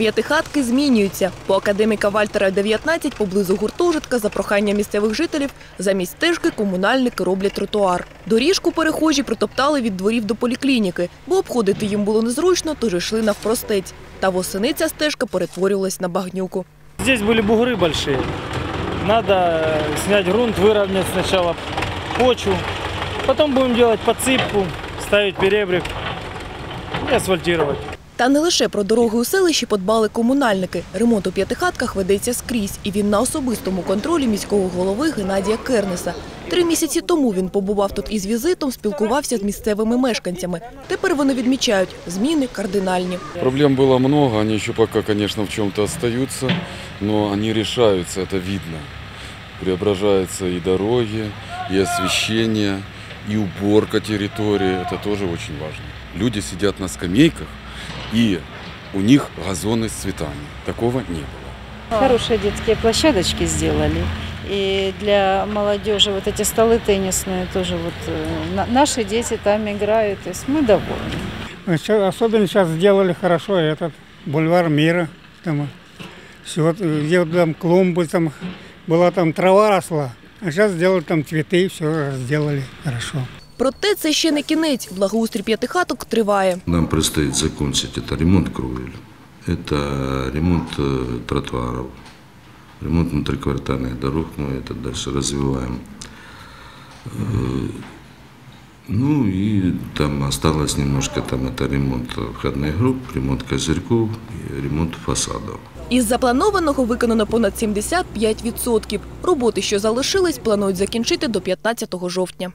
П'ятихатки змінюються. По академіка Вальтера 19 поблизу гуртожитка за прохання місцевих жителів замість стежки комунальники роблять тротуар. Доріжку перехожі протоптали від дворів до поліклініки, бо обходити їм було незручно, тож йшли навпростець. Та восени ця стежка перетворювалась на багнюку. Здесь были бугры большие. Надо э, снять грунт, выровнять сначала почву. Потом будем делать подсыпку, ставить перебрик и асфальтировать. Та не лише про дороги у селищі подбали комунальники. Ремонт у п'ятихатках ведеться скрізь, і він на особистому контролі міського голови Геннадія Кернеса. Три місяці тому він побував тут із візитом, спілкувався з місцевими мешканцями. Тепер вони відмічають зміни кардинальні. Проблем было много, они еще пока, конечно, в чем-то остаются, но они решаются, это видно. Преображаются и дороги, и освещение, и уборка территории, это тоже очень важно. Люди сидят на скамейках, и у них газоны с цветами. Такого не было. Хорошие детские площадочки сделали. И для молодежи вот эти столы теннисные тоже вот э, на- наши дети там играют. То есть мы довольны. Ща- Особенно сейчас сделали хорошо этот бульвар мира. Там, все, где вот там клумбы, там была там трава росла. А сейчас сделали там цветы, все сделали хорошо. Проте це ще не кінець. Благоустрій п'ятихаток триває. Нам предстоит закончить это ремонт кровель, это ремонт э, тротуаров, ремонт внутриквартальных дорог, мы это дальше развиваем. Э, Ну и там осталось немножко, там это ремонт входных групп, ремонт козырьков, и ремонт фасадов. Із запланованого виконано понад 75%. Роботи, що залишились, планують закінчити до 15 жовтня.